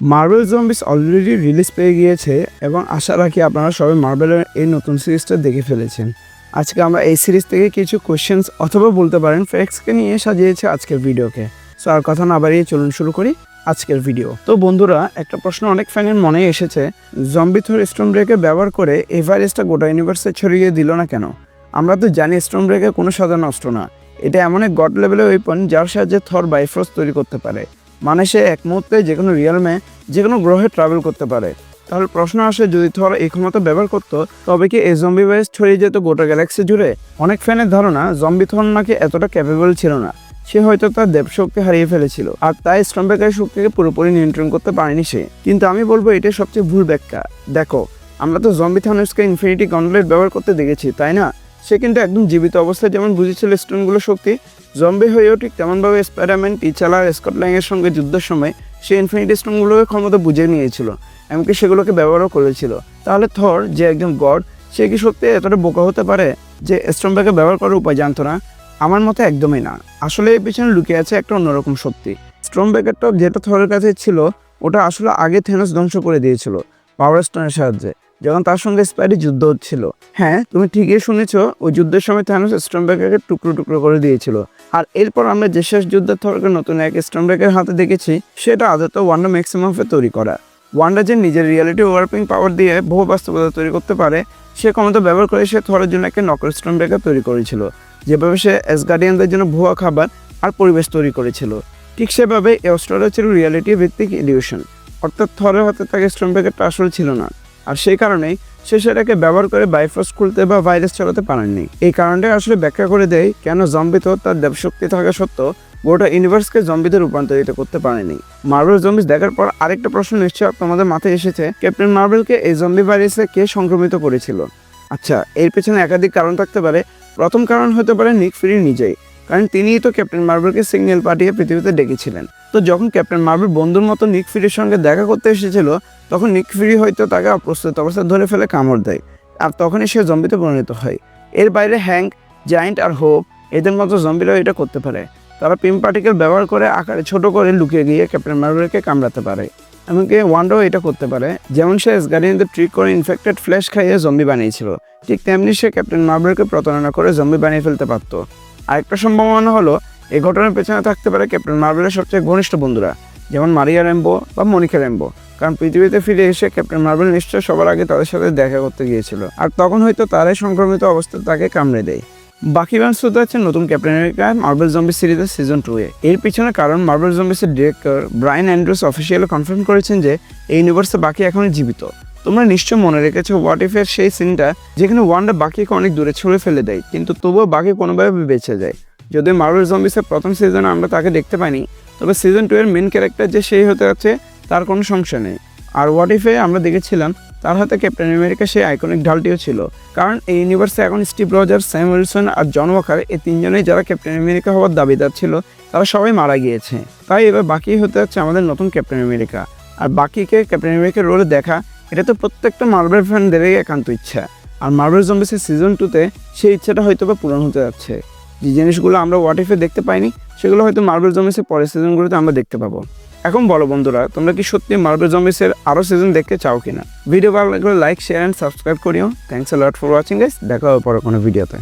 Marble zombies already release পেয়ে গিয়েছে এবং আশা রাখি আপনারা সবাই মার্বেলের এই নতুন সিরিজটা দেখে ফেলেছেন। আজকে আমরা এই সিরিজ থেকে কিছু কোশ্চেন্স অথবা বলতে পারেন ফ্যাক্সকে নিয়ে সাজিয়েছে আজকের ভিডিওকে সো আর কথা না বাড়িয়ে চলুন শুরু করি আজকের ভিডিও তো বন্ধুরা, একটা প্রশ্ন অনেক ফ্যানের মনে এসেছে জম্বি থর স্টোন ব্রেকে ব্যবহার করে এই ভাইরাসটা গোটা ইউনিভার্সে ছড়িয়ে দিল না কেন? আমরা তো জানি স্টোন ব্রেকে কোনো সাধারণ অস্ত্র না। এটা এমন এক গড লেভেলের ওয়েপন যার সাহায্যে থর বাইফ্রোস তৈরি করতে পারে। মানে সে এক মুহূর্তে যে কোনো রিয়ালমে যে কোনো গ্রহে ট্রাভেল করতে পারে। তাহলে প্রশ্ন আসে, যদি থর এই ক্ষমতা ব্যবহার করতো, তবে কি এই জম্বি ভাইরাস ছড়িয়ে যেত গোটা গ্যালাক্সি জুড়ে? অনেক ফ্যানের ধারণা জম্বি থর নাকি এতটা ক্যাপেবল ছিল না। সে হয়তো তার দেবশক্তি হারিয়ে ফেলেছিল, আর তাই স্ট্রম্বেকার শক্তিকে পুরোপুরি নিয়ন্ত্রণ করতে পারেনি সে। কিন্তু আমি বলব এটাই সবচেয়ে ভুল ব্যাখ্যা। দেখো, আমরা তো জম্বি থানুসকে ইনফিনিটি গন্ডলেট ব্যবহার করতে দেখেছি, তাই না? সে কিন্তু একদম জীবিত অবস্থায়, যেমন বুঝেছিল স্টোনগুলো শক্তি। জম্বি হয়েও ঠিক তেমনভাবে স্পাইডারম্যান টিচালা আর স্কটল্যান্ডের সঙ্গে যুদ্ধের সময় সে ইনফিনিটি স্টোনগুলোকে ক্ষমতা বুঝে নিয়েছিল, এমনকি সেগুলোকে ব্যবহারও করেছিল। তাহলে থর যে একজন গড সে কি সত্যি এতটা বোকা হতে পারে যে স্টোনব্যাকে ব্যবহার করার উপায় জানতো না? আমার মতে একদমই না। আসলে এর পিছনে লুকিয়ে আছে একটা অন্যরকম শক্তি। স্ট্রম ব্যাকেটটা যেটা থরের কাছে ছিল, ওটা আসলে আগে থেনস ধ্বংস করে দিয়েছিল পাওয়ার স্টোনের সাহায্যে। যখন তার সঙ্গে স্পাইডি যুদ্ধ হচ্ছিল। হ্যাঁ তুমি ঠিকই শুনেছ, ওই যুদ্ধের সময় থানোস স্ট্রম ব্যাকেটকে টুকরো টুকরো করে দিয়েছিল। আর এরপর আমরা যে শেষ যুদ্ধের থরকে নতুন এক স্ট্রম ব্যাকের হাতে দেখেছি, সেটা আদত ওয়ান্ডা ম্যাক্সিমামে তৈরি করা। ওয়ান্ডা যে নিজের রিয়ালিটি ওয়ার্পিং পাওয়ার দিয়ে বহু বাস্তবতা তৈরি করতে পারে, সে ক্ষমতা ব্যবহার করে সে থরের জন্য একটা নকল স্ট্রম ব্রেকার তৈরি করেছিল, যেভাবে সে এসগার্ডিয়ানদের জন্য ভুয়া খাবার আর পরিবেশ তৈরি করেছিল। ঠিক সেভাবে এই অস্ট্রেলিয়া ছিল রিয়ালিটি ভিত্তিক ইলিউশন, অর্থাৎ থরের হাতে তাকে স্ট্রম ব্রেকারটা আসলে ছিল না। আর সেই কারণেই সে সেটাকে ব্যবহার করে বাইফ্রস্ট খুলতে বা ভাইরাস চালাতে পারেননি। এই কারণটাই আসলে ব্যাখ্যা করে দেয় কেন জম্বি তো তার দেবশক্তি থাকা সত্ত্বেও গোটা ইউনিভার্সকে জম্বিতে রূপান্তরিত করতে পারেনি। মার্বেল জম্বিস দেখার পর আরেকটা প্রশ্ন নিশ্চয় তোমাদের মাথায় এসেছে ক্যাপ্টেন মার্বেলকে এই জম্বি ভাইরাসে কে সংক্রমিত করেছিল? আচ্ছা এর পেছনে একাধিক কারণ থাকতে পারে। প্রথম কারণ হতে পারে নিক ফিরি নিজেই। কারণ তিনিই তো ক্যাপ্টেন মার্বেলকে সিগন্যাল পাঠিয়ে পৃথিবীতে ডেকেছিলেন। তো যখন ক্যাপ্টেন মার্বেল বন্ধুর মতো নিক ফিরির সঙ্গে দেখা করতে এসেছিল, তখন নিক ফিরি হয়তো তাকে অপ্রস্তুত অবস্থায় ধরে ফেলে কামড় দেয়, আর তখনই সে জম্বিতে পরিণত হয়। এর বাইরে হ্যাঙ্ক, জায়েন্ট আর হোপ এদের মতো জম্বিরাও এটা করতে পারে। তারা পিম পার্টিকেল ব্যবহার করে আকারে ছোট করে লুকিয়ে গিয়ে ক্যাপ্টেন মার্বেলকে কামড়াতে পারে। এমনকি ওয়ান্ডাও এটা করতে পারে। যেমন সে গার্ডিয়ানদের ট্রিক করে ইনফেক্টেড ফ্ল্যাশ খাইয়ে জম্বি বানিয়েছিল, ঠিক তেমনি সে ক্যাপ্টেন মার্বেলকে প্রতারণা করে জম্বি বানিয়ে ফেলতে পারত। আরেকটা সম্ভাবনা হলো, এই ঘটনার পেছনে থাকতে পারে ক্যাপ্টেন মার্বেলের সবচেয়ে ঘনিষ্ঠ বন্ধুরা, যেমন মারিয়া র্যাম্বো বা মনিকা র্যাম্বো কারণ পৃথিবীতে ফিরে এসে ক্যাপ্টেন মার্বেল নিশ্চয় সবার আগে তাদের সাথে দেখা করতে গিয়েছিল, আর তখন হয়তো তারাই সংক্রমিত অবস্থায় তাকে কামড়ে দেয়। বাকি ব্যান্স হতে হচ্ছে নতুন ক্যাপ্টেন আমেরিকা মার্বেল জম্বি সিরিজের সিজন টু এ। এর পিছনে কারণ Marvel জম্বিসের director Brian Andrews officially confirm করেছেন যে এই ইউনিভার্সে বাকি এখনই জীবিত। তোমরা নিশ্চয় মনে রেখেছো হোয়াট ইফের সেই সিনটা যেখানে ওয়ানডা বাকিকে অনেক দূরে ছুঁড়ে ফেলে দেয়, কিন্তু তবুও বাকি কোনোভাবে বেঁচে যায়। যদি মার্বেল জম্বিসের প্রথম সিজনে আমরা তাকে দেখতে পাইনি, তবে সিজন টু এর মেন ক্যারেক্টার যে সেই হতে যাচ্ছে, তার কোনো সংশয় নেই। আর হোয়াট ইফে আমরা দেখেছিলাম, তার হাতে ক্যাপ্টেন আমেরিকা সেই আইকনিক ঢালটিও ছিল। কারণ এই ইউনিভার্সে এখন স্টিভ রজার স্যাম উইলসন আর জন ওয়াকার এই তিনজনেই যারা ক্যাপ্টেন আমেরিকা হওয়ার দাবিদার ছিল, তারা সবাই মারা গিয়েছে। তাই এবার বাকি হতে যাচ্ছে আমাদের নতুন ক্যাপ্টেন আমেরিকা আর বাকিকে ক্যাপ্টেন আমেরিকার রোলে দেখা এটা তো প্রত্যেকটা মার্বেল ফ্যানদেরই একান্ত ইচ্ছা। আর মার্বেল জম্বিসের সিজন টুতে সেই ইচ্ছাটা হয়তো বা পূরণ হতে যাচ্ছে। যে জিনিসগুলো আমরা হোয়াট ইফে দেখতে পাইনি, সেগুলো হয়তো মার্বেল জম্বিসের পরের সিজনগুলোতে আমরা দেখতে পাবো। এখন বলো বন্ধুরা, তোমরা কি সত্যি মার্বেল জম্বিসের আরও সিজন দেখতে চাও কিনা? ভিডিও ভালো লাগলে লাইক শেয়ার অ্যান্ড সাবস্ক্রাইব করিও। Thanks lot for watching guys দেখা হবে পরে কোনো ভিডিওতে